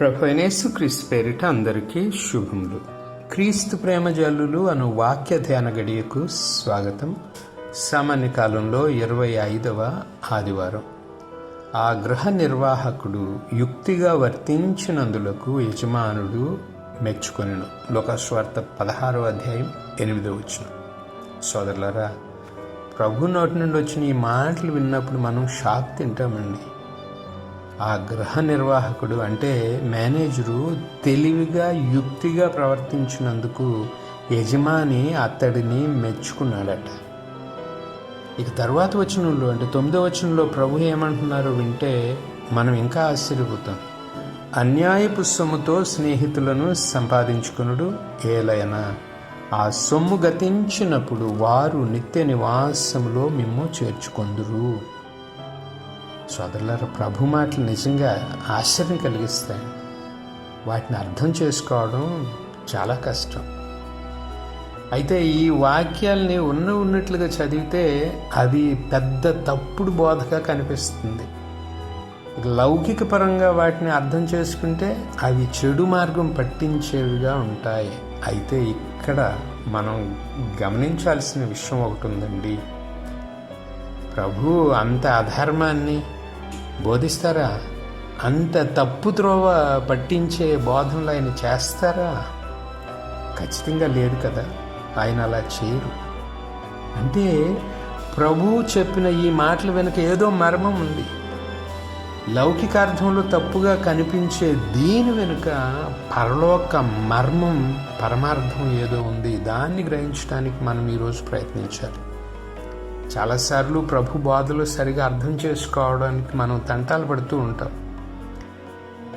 ప్రభునేసు క్రీస్తు పేరిట అందరికీ శుభములు. క్రీస్తు ప్రేమ జల్లులు అను వాక్య ధ్యాన గడియకు స్వాగతం. సామాన్య కాలంలో ఇరవై ఐదవ ఆదివారం. ఆ గృహ నిర్వాహకుడు యుక్తిగా వర్తించినందులకు యజమానుడు మెచ్చుకొనిను. లోకస్వార్థ పదహారవ అధ్యాయం ఎనిమిదవ వచ్చిన సోదరులరా ప్రభు నోటి నుండి వచ్చిన ఈ మాటలు విన్నప్పుడు మనం షాక్ తింటామండి. ఆ గృహ నిర్వాహకుడు అంటే మేనేజరు తెలివిగా యుక్తిగా ప్రవర్తించినందుకు యజమాని అతడిని మెచ్చుకున్నాడట. ఇక తర్వాత వచనంలో అంటే తొమ్మిదో వచనంలో ప్రభు ఏమంటున్నారో వింటే మనం ఇంకా ఆశ్చర్యపోతాం. అన్యాయపు సొమ్ముతో స్నేహితులను సంపాదించుకునుడు ఏలైనా ఆ సొమ్ము గతించినప్పుడు వారు నిత్య నివాసములో మిమ్ము చేర్చుకొందురు. సోదరులారా ప్రభు మాటలు నిజంగా ఆశ్చర్యం కలిగిస్తాయి. వాటిని అర్థం చేసుకోవడం చాలా కష్టం. అయితే ఈ వాక్యాల్ని ఉన్న ఉన్నట్లుగా చదివితే అది పెద్ద తప్పుడు బోధగా కనిపిస్తుంది. లౌకిక పరంగా వాటిని అర్థం చేసుకుంటే అవి చెడు మార్గం పట్టించేవిగా ఉంటాయి. అయితే ఇక్కడ మనం గమనించాల్సిన విషయం ఒకటి ఉందండి. ప్రభు అంత అధర్మాన్ని బోధిస్తారా? అంత తప్పు త్రోవ పట్టించే బోధనలు ఆయన చేస్తారా? ఖచ్చితంగా లేదు కదా. ఆయన అలా చేయరు. అంటే ప్రభు చెప్పిన ఈ మాటల వెనుక ఏదో మర్మం ఉంది. లౌకికార్థంలో తప్పుగా కనిపించే దీని వెనుక పరలోక మర్మం పరమార్థం ఏదో ఉంది. దాన్ని గ్రహించడానికి మనం ఈరోజు ప్రయత్నించాలి. చాలాసార్లు ప్రభు బాధలు సరిగా అర్థం చేసుకోవడానికి మనం తంటాలు పడుతూ ఉంటాం.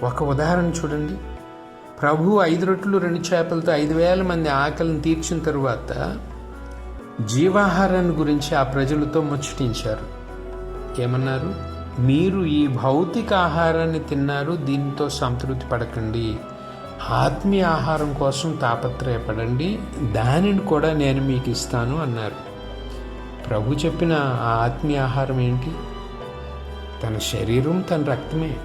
ఒక ఉదాహరణ చూడండి. ప్రభు ఐదు రొట్టెలు రెండు చేపలతో ఐదు వేల మంది ఆకలిని తీర్చిన తరువాత జీవాహారాన్ని గురించి ఆ ప్రజలతో ముచ్చటించారు. ఏమన్నారు? మీరు ఈ భౌతిక ఆహారాన్ని తిన్నారు దీంతో సంతృప్తి పడకండి. ఆత్మీయ ఆహారం కోసం తాపత్రయపడండి. దానిని కూడా నేను మీకు ఇస్తాను అన్నారు. ప్రభు చెప్పిన ఆ ఆత్మీయ ఆహారం ఏంటి? తన శరీరం తన రక్తమే.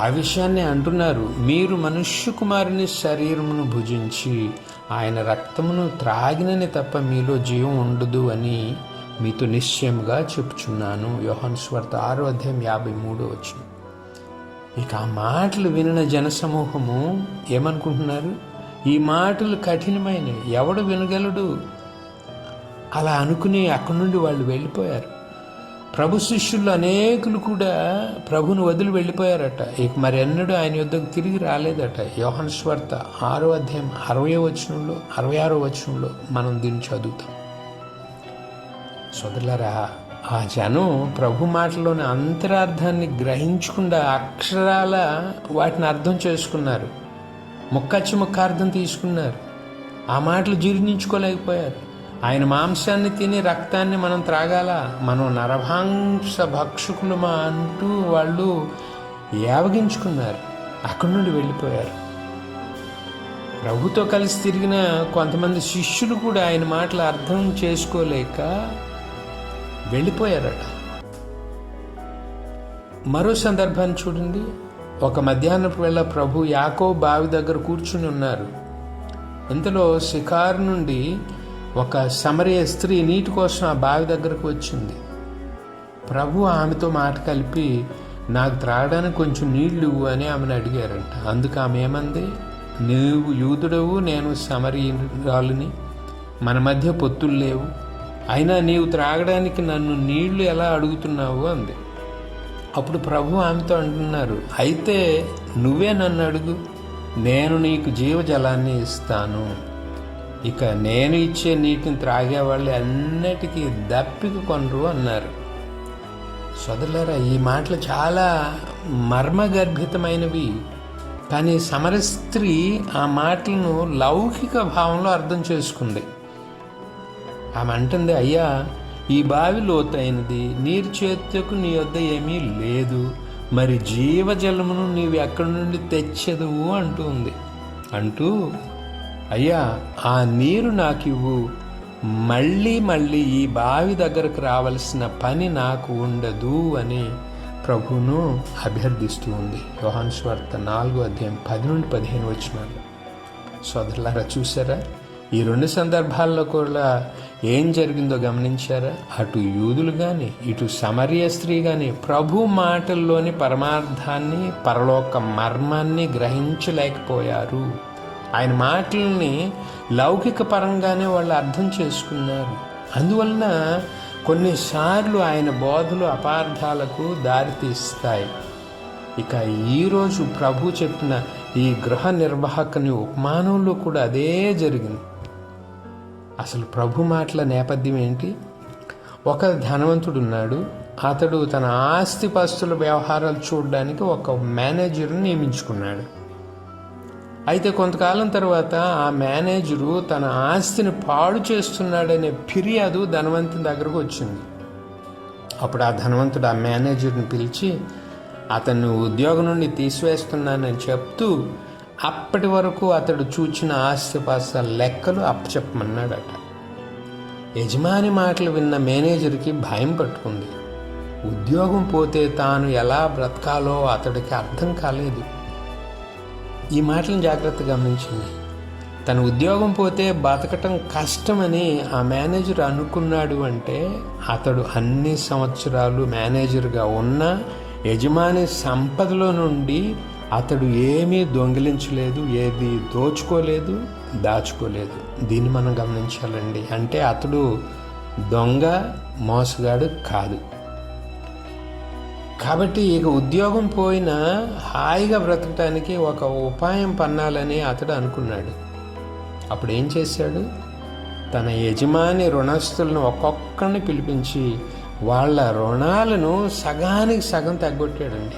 ఆ విషయాన్ని అంటున్నారు. మీరు మనుష్య కుమారుని శరీరమును భుజించి ఆయన రక్తమును త్రాగినని తప్ప మీలో జీవం ఉండదు అని మీతో నిశ్చయముగా చెప్పుచున్నాను. యోహన్ స్వార్త ఆరో అధ్యాయం యాభై మూడో వచ్చిన ఇక ఆ మాటలు వినిన జనసమూహము ఏమనుకుంటున్నారు? ఈ మాటలు కఠినమైనవి. ఎవడు వినగలడు? అలా అనుకుని అక్కడి నుండి వాళ్ళు వెళ్ళిపోయారు. ప్రభు శిష్యులు అనేకులు కూడా ప్రభుని వదిలి వెళ్ళిపోయారట. ఇక మరి ఎన్నడూ ఆయన యుద్ధకు తిరిగి రాలేదట. యోహన్స్వార్త ఆరో అధ్యాయం అరవై వచనంలో అరవై ఆరో వచనంలో మనం దీన్ని చదువుతాం. సోదరులారా ఆ జనం ప్రభు మాటలోని అంతరార్థాన్ని గ్రహించకుండా అక్షరాల వాటిని అర్థం చేసుకున్నారు. ముక్కచ్చి ముక్క అర్థం తీసుకున్నారు. ఆ మాటలు జీర్ణించుకోలేకపోయారు. ఆయన మాంసాన్ని తిని రక్తాన్ని మనం త్రాగాల మనం నరభాంస భక్షకులమా అంటూ వాళ్ళు యావగించుకున్నారు. అక్కడి నుండి వెళ్ళిపోయారు. ప్రభుతో కలిసి తిరిగిన కొంతమంది శిష్యులు కూడా ఆయన మాటలు అర్థం చేసుకోలేక వెళ్ళిపోయారట. మరో సందర్భాన్ని చూడండి. ఒక మధ్యాహ్నపు వేళ ప్రభు యాకో బావి దగ్గర కూర్చుని ఉన్నారు. ఇంతలో శిఖారు నుండి ఒక సమరయ స్త్రీ నీటి కోసం ఆ బావి దగ్గరకు వచ్చింది. ప్రభు ఆమెతో మాట కలిపి నాకు త్రాగడానికి కొంచెం నీళ్ళు ఇవ్వు అని ఆమెను అడిగారంట. అందుకు ఆమె ఏమంది? నువ్వు యూదుడవు నేను సమరీరాలుని మన మధ్య పొత్తులు లేవు. అయినా నీవు త్రాగడానికి నన్ను నీళ్ళు ఎలా అడుగుతున్నావు? అంది. అప్పుడు ప్రభు ఆమెతో అంటున్నారు అయితే నువ్వే నన్ను అడుగు. నేను నీకు జీవజలాన్ని ఇస్తాను. ఇక నేను ఇచ్చే నీటిని త్రాగేవాళ్ళు అన్నిటికీ దప్పిక కొనరు అన్నారు. సోదరులారా ఈ మాటలు చాలా మర్మగర్భితమైనవి. కానీ సమరస్త్రీ ఆ మాటలను లౌకిక భావంలో అర్థం చేసుకుంది. ఆమె అంటుంది అయ్యా ఈ బావి లోతైనది నీరు చేతుకు నీ వద్ద ఏమీ లేదు. మరి జీవజలమును నీవు ఎక్కడి నుండి తెచ్చదువు? ఉంది. అంటూ అయ్యా ఆ నీరు నాకు ఇవ్వు మళ్ళీ మళ్ళీ ఈ బావి దగ్గరకు రావలసిన పని నాకు ఉండదు అని ప్రభువును అభ్యర్థిస్తూ ఉంది. యోహాన్స్వార్త నాలుగో నాలుగు అధ్యాయం పది నుండి పదిహేను వచ్చినారు సోదరులారా చూసారా ఈ రెండు సందర్భాల్లో కూడా ఏం జరిగిందో గమనించారా? అటు యూదులు కానీ ఇటు సమరియ స్త్రీ కానీ ప్రభు మాటల్లోని పరమార్థాన్ని పరలోక మర్మాన్ని గ్రహించలేకపోయారు. ఆయన మాటల్ని లౌకిక పరంగానే వాళ్ళు అర్థం చేసుకున్నారు. అందువలన కొన్నిసార్లు ఆయన బోధలు అపార్థాలకు దారితీస్తాయి. ఇక ఈరోజు ప్రభు చెప్పిన ఈ గృహ నిర్వాహకుని ఉపమానంలో కూడా అదే జరిగింది. అసలు ప్రభు మాటల నేపథ్యం ఏంటి? ఒక ధనవంతుడు ఉన్నాడు. అతడు తన ఆస్తిపాస్తుల వ్యవహారాలు చూడడానికి ఒక మేనేజర్ని నియమించుకున్నాడు. అయితే కొంతకాలం తర్వాత ఆ మేనేజరు తన ఆస్తిని పాడు చేస్తున్నాడనే ఫిర్యాదు ధనవంతుని దగ్గరకు వచ్చింది. అప్పుడు ఆ ధనవంతుడు ఆ మేనేజర్ని పిలిచి అతన్ని ఉద్యోగం నుండి తీసివేస్తున్నానని చెప్తూ అప్పటి వరకు అతడు చూచిన ఆస్తిపాస్తుల లెక్కలు అప్పచెప్పమన్నాడట. యజమాని మాటలు విన్న మేనేజర్కి భయం పట్టుకుంది. ఉద్యోగం పోతే తాను ఎలా బ్రతకాలో అతడికి అర్థం కాలేదు. ఈ మాటలను జాగ్రత్తగా గమనించింది తన ఉద్యోగం పోతే బతకటం కష్టమని ఆ మేనేజర్ అనుకున్నాడు అంటే అతడు అన్ని సంవత్సరాలు మేనేజర్గా ఉన్న యజమాని సంపదలో నుండి అతడు ఏమీ దొంగిలించలేదు ఏది దోచుకోలేదు దాచుకోలేదు. దీన్ని మనం గమనించాలండి. అంటే అతడు దొంగ మోసగాడు కాదు. కాబట్టి ఇక ఉద్యోగం పోయినా హాయిగా బ్రతకటానికి ఒక ఉపాయం పన్నాలని అతడు అనుకున్నాడు. అప్పుడు ఏం చేశాడు? తన యజమాని రుణస్తులను ఒక్కొక్కరిని పిలిపించి వాళ్ళ రుణాలను సగానికి సగం తగ్గొట్టాడండి.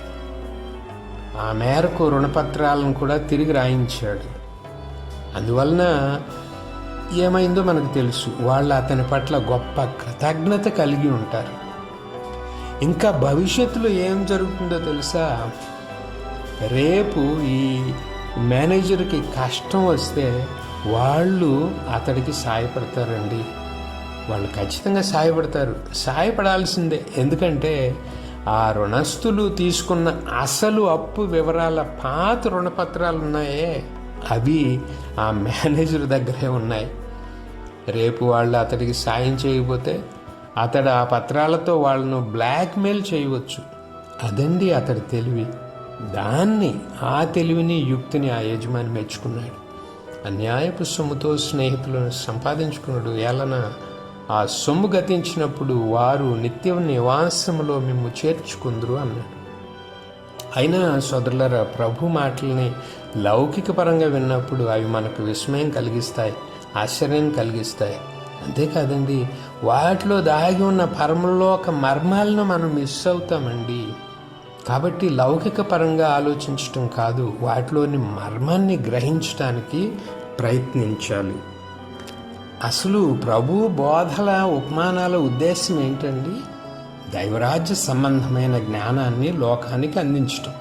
ఆ మేరకు రుణపత్రాలను కూడా తిరిగి రాయించాడు. అందువలన ఏమైందో మనకు తెలుసు. వాళ్ళు అతని పట్ల గొప్ప కృతజ్ఞత కలిగి ఉంటారు. ఇంకా భవిష్యత్తులో ఏం జరుగుతుందో తెలుసా? రేపు ఈ మేనేజర్కి కష్టం వస్తే వాళ్ళు అతడికి సాయపడతారండి. వాళ్ళు ఖచ్చితంగా సాయపడతారు. సాయపడాల్సిందే. ఎందుకంటే ఆ రుణస్తులు తీసుకున్న అసలు అప్పు వివరాల పాత రుణపత్రాలు ఉన్నాయే. అవి ఆ మేనేజర్ దగ్గరే ఉన్నాయి. రేపు వాళ్ళు అతడికి సాయం చేయకపోతే అతడు ఆ పత్రాలతో వాళ్ళను బ్లాక్మెయిల్ చేయవచ్చు. అదండి అతడి తెలివి. దాన్ని ఆ తెలివిని యుక్తిని ఆ యజమాని మెచ్చుకున్నాడు. అన్యాయపు సొమ్ముతో స్నేహితులను సంపాదించుకున్నాడు. ఏలన ఆ సొమ్ము గతించినప్పుడు వారు నిత్యం నివాసములో మేము చేర్చుకుందరు అన్నాడు. అయినా సోదరులరా ప్రభు మాటల్ని లౌకిక పరంగా విన్నప్పుడు అవి మనకు విస్మయం కలిగిస్తాయి ఆశ్చర్యం కలిగిస్తాయి. అంతేకాదండి వాటిలో దాగి ఉన్న పరమలోక మర్మాలను మనం మిస్ అవుతామండి. కాబట్టి లౌకిక పరంగా ఆలోచించటం కాదు వాటిలోని మర్మాన్ని గ్రహించటానికి ప్రయత్నించాలి. అసలు ప్రభు బోధల ఉపమానాల ఉద్దేశం ఏంటండి? దైవరాజ్య సంబంధమైన జ్ఞానాన్ని లోకానికి అందించటం.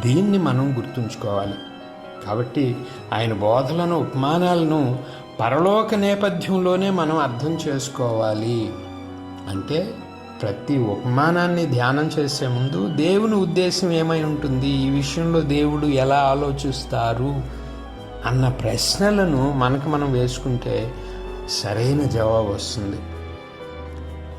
దీన్ని మనం గుర్తుంచుకోవాలి. కాబట్టి ఆయన బోధలను ఉపమానాలను పరలోక నేపథ్యంలోనే మనం అర్థం చేసుకోవాలి. అంటే ప్రతి ఉపమానాన్ని ధ్యానం చేసే ముందు దేవుని ఉద్దేశం ఏమై ఉంటుంది? ఈ విషయంలో దేవుడు ఎలా ఆలోచిస్తారు? అన్న ప్రశ్నలను మనకు మనం వేసుకుంటే సరైన జవాబు వస్తుంది.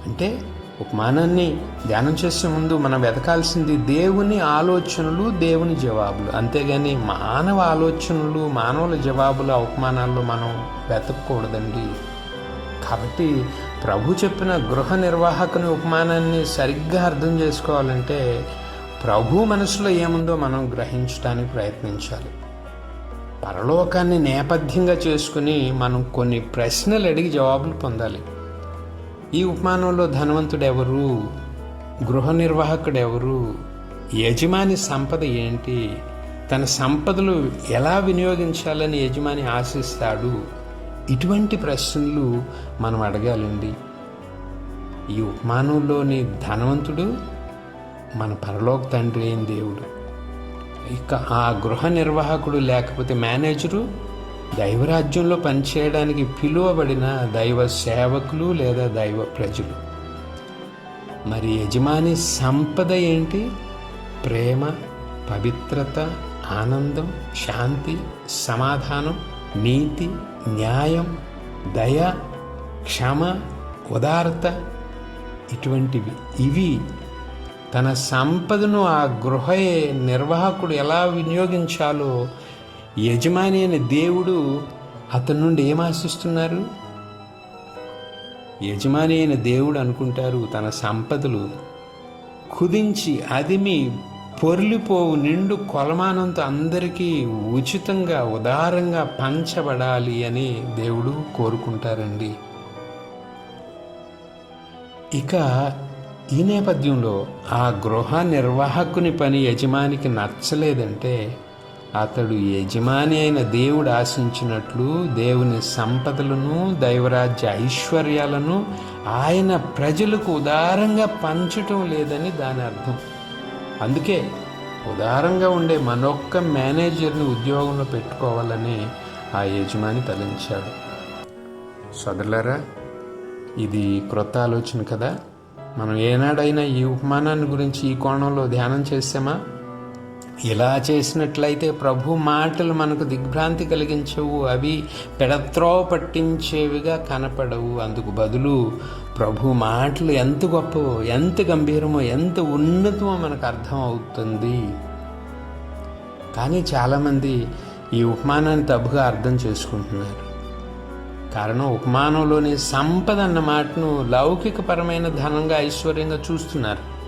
అంటే ఉపమానాన్ని ధ్యానం చేసే ముందు మనం వెతకాల్సింది దేవుని ఆలోచనలు దేవుని జవాబులు. అంతేగాని మానవ ఆలోచనలు మానవుల జవాబులు ఆ ఉపమానాల్లో మనం వెతకూడదండి కాబట్టి ప్రభు చెప్పిన గృహ నిర్వాహకుని ఉపమానాన్ని సరిగ్గా అర్థం చేసుకోవాలంటే ప్రభు మనసులో ఏముందో మనం గ్రహించడానికి ప్రయత్నించాలి. పరలోకాన్ని నేపథ్యంగా చేసుకుని మనం కొన్ని ప్రశ్నలు అడిగి జవాబులు పొందాలి. ఈ ఉపమానంలో ధనవంతుడెవరు? గృహ నిర్వాహకుడు ఎవరు యజమాని సంపద ఏంటి? తన సంపదలు ఎలా వినియోగించాలని యజమాని ఆశిస్తాడు? ఇటువంటి ప్రశ్నలు మనం అడగాలండి. ఈ ఉపమానంలోని ధనవంతుడు మన పరలోక తండ్రి అయిన దేవుడు. ఇక ఆ గృహ నిర్వాహకుడు లేకపోతే మేనేజరు? దైవరాజ్యంలో పనిచేయడానికి పిలువబడిన దైవ సేవకులు లేదా దైవ ప్రజలు. మరి యజమాని సంపద ఏంటి? ప్రేమ పవిత్రత ఆనందం శాంతి సమాధానం నీతి న్యాయం దయ క్షమ ఉదారత ఇటువంటివి. ఇవి తన సంపదను ఆ గృహ నిర్వాహకుడు ఎలా వినియోగించాలో యజమాని అయిన దేవుడు అతని నుండి ఏం ఆశిస్తున్నారు? యజమాని అయిన దేవుడు అనుకుంటారు తన సంపదలు కుదించి అదిమి పొర్లిపోవు నిండు కొలమానంతో అందరికీ ఉచితంగా ఉదారంగా పంచబడాలి అని దేవుడు కోరుకుంటారండి. ఇక ఈ నేపథ్యంలో ఆ గృహ నిర్వాహకుని పని యజమానికి నచ్చలేదంటే అతడు యజమాని అయిన దేవుడు ఆశించినట్లు దేవుని సంపదలను దైవరాజ్య ఐశ్వర్యాలను ఆయన ప్రజలకు ఉదారంగా పంచటం లేదని దాని అర్థం. అందుకే ఉదారంగా ఉండే మనొక్క మేనేజర్ని ఉద్యోగంలో పెట్టుకోవాలని ఆ యజమాని తలంచాడు. సదలరా ఇది క్రొత్త ఆలోచన కదా? మనం ఏనాడైనా ఈ ఉపమానాన్ని గురించి ఈ కోణంలో ధ్యానం చేసామా ఇలా చేసినట్లయితే ప్రభు మాటలు మనకు దిగ్భ్రాంతి కలిగించవు అవి పెడత్రో పట్టించేవిగా కనపడవు. అందుకు బదులు ప్రభు మాటలు ఎంత గొప్పవో ఎంత గంభీరమో ఎంత ఉన్నతమో మనకు అర్థం అవుతుంది కానీ చాలామంది ఈ ఉపమానాన్ని తప్పుగా అర్థం చేసుకుంటున్నారు. కారణం ఉపమానంలోని సంపద అన్న మాటను లౌకికపరమైన ధనంగా ఐశ్వర్యంగా చూస్తున్నారు.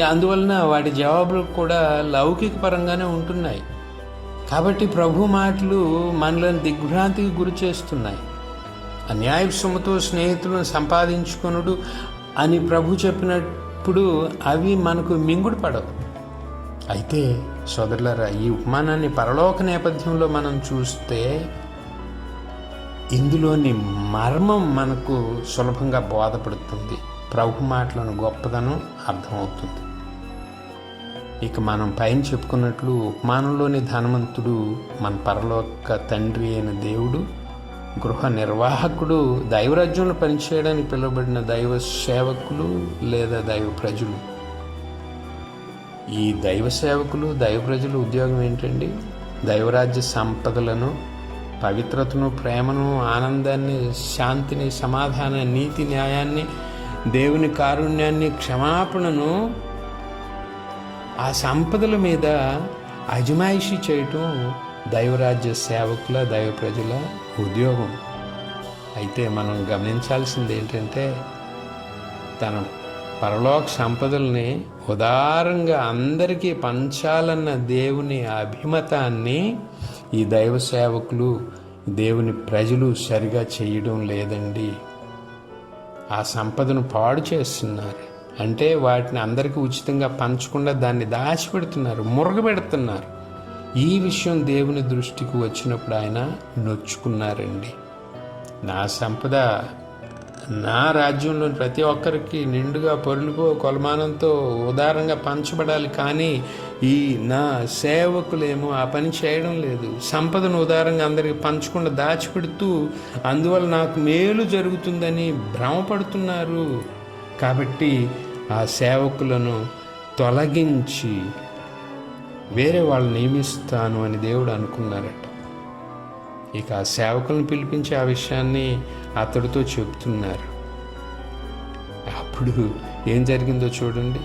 అందువలన వాటి జవాబులు కూడా లౌకిక పరంగానే ఉంటున్నాయి. కాబట్టి ప్రభు మాటలు మనలను దిగ్భ్రాంతికి గురి చేస్తున్నాయి. అన్యాయ సొమ్ముతో స్నేహితులను సంపాదించుకునుడు అని ప్రభు చెప్పినప్పుడు అవి మనకు మింగుడు పడవు. అయితే సోదరులరా ఈ ఉపమానాన్ని పరలోక నేపథ్యంలో మనం చూస్తే ఇందులోని మర్మం మనకు సులభంగా బోధపడుతుంది. ప్రభు మాటలను గొప్పదనం అర్థమవుతుంది. ఇక మనం పైన చెప్పుకున్నట్లు ఉపమానంలోని ధనవంతుడు మన పరలోక తండ్రి అయిన దేవుడు గృహ నిర్వాహకుడు దైవరాజ్యంలో పనిచేయడానికి పిలువబడిన దైవ సేవకులు లేదా దైవ ప్రజలు. ఈ దైవ సేవకులు దైవ ప్రజలు ఉద్యోగం ఏంటండి? దైవరాజ్య సంపదలను పవిత్రతను ప్రేమను ఆనందాన్ని శాంతిని సమాధాన నీతి న్యాయాన్ని దేవుని కారుణ్యాన్ని క్షమాపణను ఆ సంపదల మీద అజమాయిషి చేయటం దైవరాజ్య సేవకుల దైవ ప్రజల ఉద్యోగం. అయితే మనం గమనించాల్సింది ఏంటంటే తన పరలోక సంపదల్ని ఉదారంగా అందరికీ పంచాలన్న దేవుని అభిమతాన్ని ఈ దైవ సేవకులు దేవుని ప్రజలు సరిగా చేయడం లేదండి. ఆ సంపదను పాడు చేస్తున్నారు. అంటే వాటిని అందరికీ ఉచితంగా పంచకుండా దాన్ని దాచిపెడుతున్నారు మురగబెడుతున్నారు. ఈ విషయం దేవుని దృష్టికి వచ్చినప్పుడు ఆయన నొచ్చుకున్నారండి. నా సంపద నా రాజ్యంలో ప్రతి ఒక్కరికి నిండుగా పొరులుకో కొలమానంతో ఉదారంగా పంచబడాలి. కానీ ఈ నా సేవకులేమో ఆ పని చేయడం లేదు. సంపదను ఉదారంగా అందరికి పంచకుండా దాచిపెడుతూ అందువల్ల నాకు మేలు జరుగుతుందని భ్రమపడుతున్నారు. కాబట్టి ఆ సేవకులను తొలగించి వేరే వాళ్ళు నియమిస్తాను అని దేవుడు అనుకున్నారట. ఇక ఆ సేవకులను పిలిపించి ఆ విషయాన్ని అతడితో చెప్తున్నారు అప్పుడు ఏం జరిగిందో చూడండి.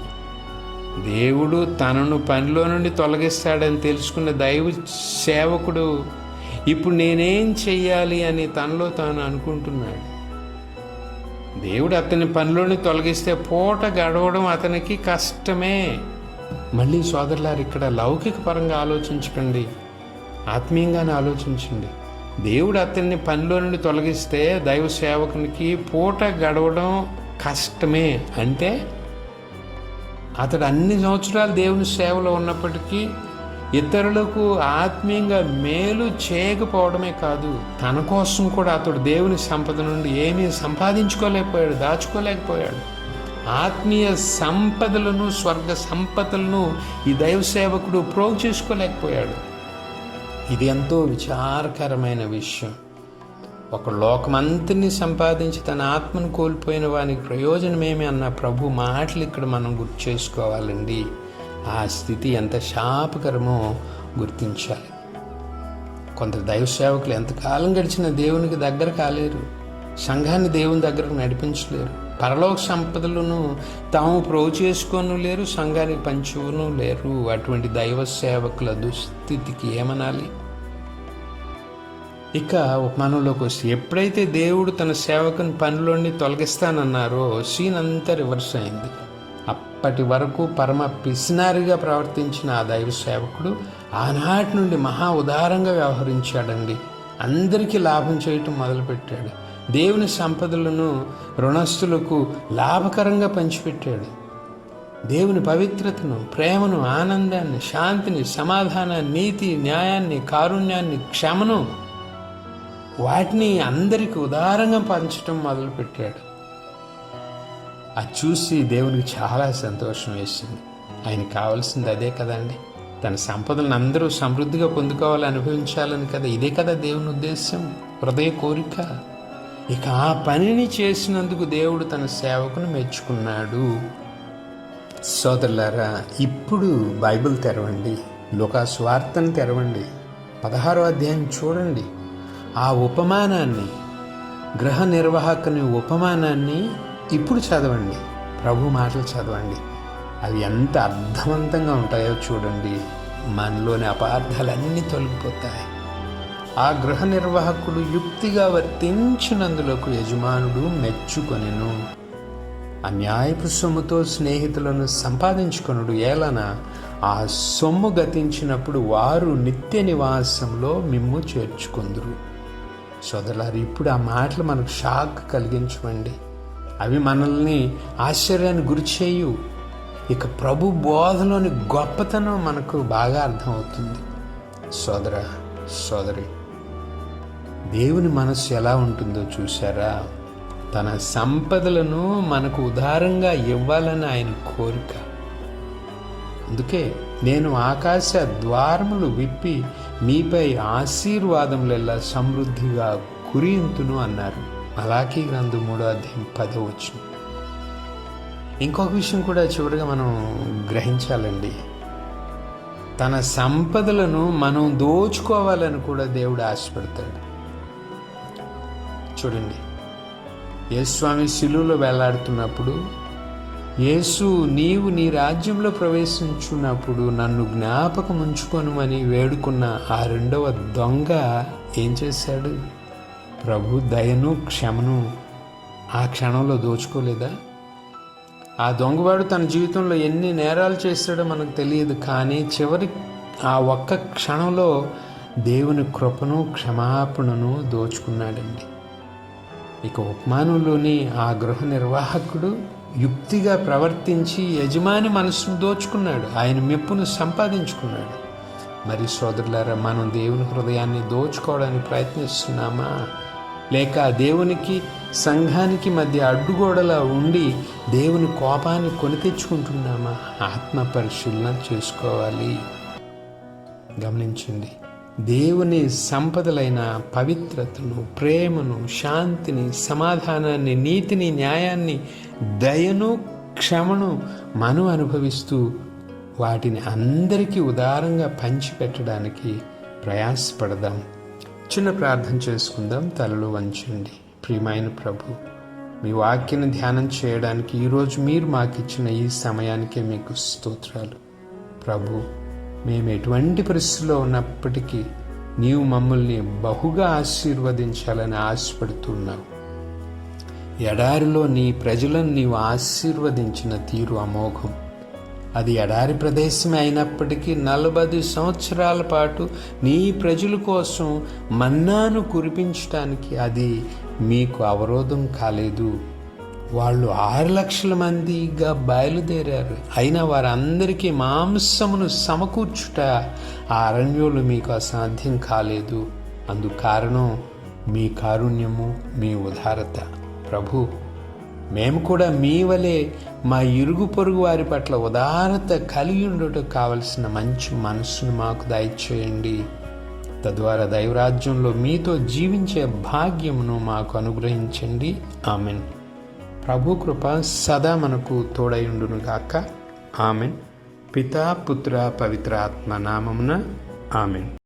దేవుడు తనను పనిలో నుండి తొలగిస్తాడని తెలుసుకున్న దైవ సేవకుడు ఇప్పుడు నేనేం చెయ్యాలి అని తనలో తాను అనుకుంటున్నాడు. దేవుడు అతని పనిలోని తొలగిస్తే పూట గడవడం అతనికి కష్టమే. మళ్ళీ సోదరులారు ఇక్కడ లౌకిక పరంగా ఆలోచించకండి. ఆత్మీయంగానే ఆలోచించండి. దేవుడు అతన్ని పనిలో నుండి తొలగిస్తే దైవ సేవకునికి పూట గడవడం కష్టమే. అంటే అతడు అన్ని సంవత్సరాలు దేవుని సేవలో ఉన్నప్పటికీ ఇతరులకు ఆత్మీయంగా మేలు చేయకపోవడమే కాదు తన కోసం కూడా అతడు దేవుని సంపద నుండి ఏమీ సంపాదించుకోలేకపోయాడు దాచుకోలేకపోయాడు. ఆత్మీయ సంపదలను స్వర్గ సంపదలను ఈ దైవ సేవకుడు ప్రోగ్ చేసుకోలేకపోయాడు. ఇది ఎంతో విచారకరమైన విషయం. ఒక లోకమంతని సంపాదించి తన ఆత్మను కోల్పోయిన వానికి ప్రయోజనమేమి అన్న ప్రభు మాటలు ఇక్కడ మనం గుర్తు చేసుకోవాలండి. ఆ స్థితి ఎంత శాపకరమో గుర్తించాలి. కొందరు దైవ సేవకులు ఎంతకాలం గడిచిన దేవునికి దగ్గర కాలేరు. సంఘాన్ని దేవుని దగ్గరకు నడిపించలేరు. పరలోక సంపదలను తాము ప్రోగు చేసుకోను లేరు సంఘానికి పంచువను లేరు. అటువంటి దైవ సేవకుల దుస్థితికి ఏమనాలి? ఇక ఉపమానంలోకి వస్తే ఎప్పుడైతే దేవుడు తన సేవకుని పనిలోని తొలగిస్తానన్నారో సీన్ అంతా రివర్స్ అయింది. అప్పటి వరకు పరమ పిసినారిగా ప్రవర్తించిన ఆ దైవ సేవకుడు ఆనాటి నుండి మహా ఉదారంగా వ్యవహరించాడండి. అందరికీ లాభం చేయటం మొదలుపెట్టాడు. దేవుని సంపదలను రుణస్థులకు లాభకరంగా పంచిపెట్టాడు. దేవుని పవిత్రతను ప్రేమను ఆనందాన్ని శాంతిని సమాధానాన్ని నీతి న్యాయాన్ని కారుణ్యాన్ని క్షమను వాటిని అందరికి ఉదారంగా పంచటం మొదలుపెట్టాడు. అది చూసి దేవునికి చాలా సంతోషం వేసింది. ఆయన కావాల్సింది అదే కదండి. తన సంపదలను అందరూ సమృద్ధిగా పొందుకోవాలి అనుభవించాలని కదా ఇదే కదా దేవుని ఉద్దేశం హృదయ కోరిక. ఇక ఆ పనిని చేసినందుకు దేవుడు తన సేవకును మెచ్చుకున్నాడు. సోదరులారా ఇప్పుడు బైబిల్ తెరవండి లోకా స్వార్థను తెరవండి. పదహారో అధ్యాయం చూడండి. ఆ ఉపమానాన్ని గృహ నిర్వాహకుని ఉపమానాన్ని ఇప్పుడు చదవండి. ప్రభు మాటలు చదవండి. అవి ఎంత అర్థవంతంగా ఉంటాయో చూడండి. మనలోని అపార్థాలన్నీ తొలగిపోతాయి. ఆ గృహ నిర్వాహకుడు యుక్తిగా వర్తించినందులకు యజమానుడు మెచ్చుకొనెను. అన్యాయపు సొమ్ముతో స్నేహితులను సంపాదించుకొనుడు ఏలన? ఆ సొమ్ము గతించినప్పుడు వారు నిత్య నివాసంలో మిమ్ము చేర్చుకుందరు. సోదరులారు ఇప్పుడు ఆ మాటలు మనకు షాక్ కలిగించమండి. అవి మనల్ని ఆశ్చర్యాన్ని గురిచేయు ఇక ప్రభు బోధలోని గొప్పతనం మనకు బాగా అర్థమవుతుంది. సోదర సోదరి దేవుని మనస్సు ఎలా ఉంటుందో చూసారా తన సంపదలను మనకు ఉదారంగా ఇవ్వాలని ఆయన కోరిక. అందుకే నేను ఆకాశ ద్వారములు విప్పి మీపై ఆశీర్వాదములెల్లా సమృద్ధిగా కురియుంతును అన్నారు. మలాఖీ గ్రంథం మూడో అధ్యాయం పదో వచ్చిన ఇంకొక విషయం కూడా చివరిగా మనం గ్రహించాలండి. తన సంపదలను మనం దోచుకోవాలని కూడా దేవుడు ఆశపడతాడు. చూడండి. యేస్వామి శిలువులో వేలాడుతున్నప్పుడు యేసు నీవు నీ రాజ్యంలో ప్రవేశించున్నప్పుడు నన్ను జ్ఞాపకం ఉంచుకొనుమని వేడుకున్న ఆ రెండవ దొంగ ఏం చేశాడు? ప్రభు దయను క్షమను ఆ క్షణంలో దోచుకోలేదా? ఆ దొంగవాడు తన జీవితంలో ఎన్ని నేరాలు చేశాడో మనకు తెలియదు కానీ చివరి ఆ ఒక్క క్షణంలో దేవుని కృపను క్షమాపణను దోచుకున్నాడండి. ఇక ఉపమానంలోని ఆ గృహ నిర్వాహకుడు యుక్తిగా ప్రవర్తించి యజమాని మనసును దోచుకున్నాడు. ఆయన మెప్పును సంపాదించుకున్నాడు. మరి సోదరులారా మనం దేవుని హృదయాన్ని దోచుకోవడానికి ప్రయత్నిస్తున్నామా? లేక దేవునికి సంఘానికి మధ్య అడ్డుగోడలా ఉండి దేవుని కోపాన్ని కొని తెచ్చుకుంటున్నామా? ఆత్మ పరిశీలన చేసుకోవాలి. గమనించండి. దేవుని సంపదలైన పవిత్రతను ప్రేమను శాంతిని సమాధానాన్ని నీతిని న్యాయాన్ని దయను క్షమను మనం అనుభవిస్తూ వాటిని అందరికీ ఉదారంగా పంచిపెట్టడానికి ప్రయాసపడదాం. చిన్న ప్రార్థన చేసుకుందాం. తలలు వంచండి. ప్రియమైన ప్రభు మీ వాక్యను ధ్యానం చేయడానికి ఈరోజు మీరు మాకు ఇచ్చిన ఈ సమయానికే మీకు స్తోత్రాలు. ప్రభు మేము ఎటువంటి పరిస్థితిలో ఉన్నప్పటికీ నీవు మమ్మల్ని బహుగా ఆశీర్వదించాలని ఆశపడుతున్నావు. ఎడారిలో నీ ప్రజలను నీవు ఆశీర్వదించిన తీరు అమోఘం. అది ఎడారి ప్రదేశమే అయినప్పటికీ నలభై సంవత్సరాల పాటు నీ ప్రజల కోసం మన్నాను కురిపించడానికి అది మీకు అవరోధం కాలేదు. వాళ్ళు ఆరు లక్షల మందిగా బయలుదేరారు. అయినా వారందరికీ మాంసమును సమకూర్చుట ఆ అరణ్యులు మీకు అసాధ్యం కాలేదు. అందు కారణం మీ కారుణ్యము మీ ఉదారత. ప్రభు మేము కూడా మీ వలె మా ఇరుగు పొరుగు వారి పట్ల ఉదారత కలిగి ఉండటం కావలసిన మంచి మనసును మాకు దయచేయండి. తద్వారా దైవరాజ్యంలో మీతో జీవించే భాగ్యమును మాకు అనుగ్రహించండి. ఆమెను. ప్రభు కృప సదా మనకు తోడయుండునుగాక. ఆమెన్. పితా పుత్ర పవిత్ర ఆత్మ నామమున ఆమెన్.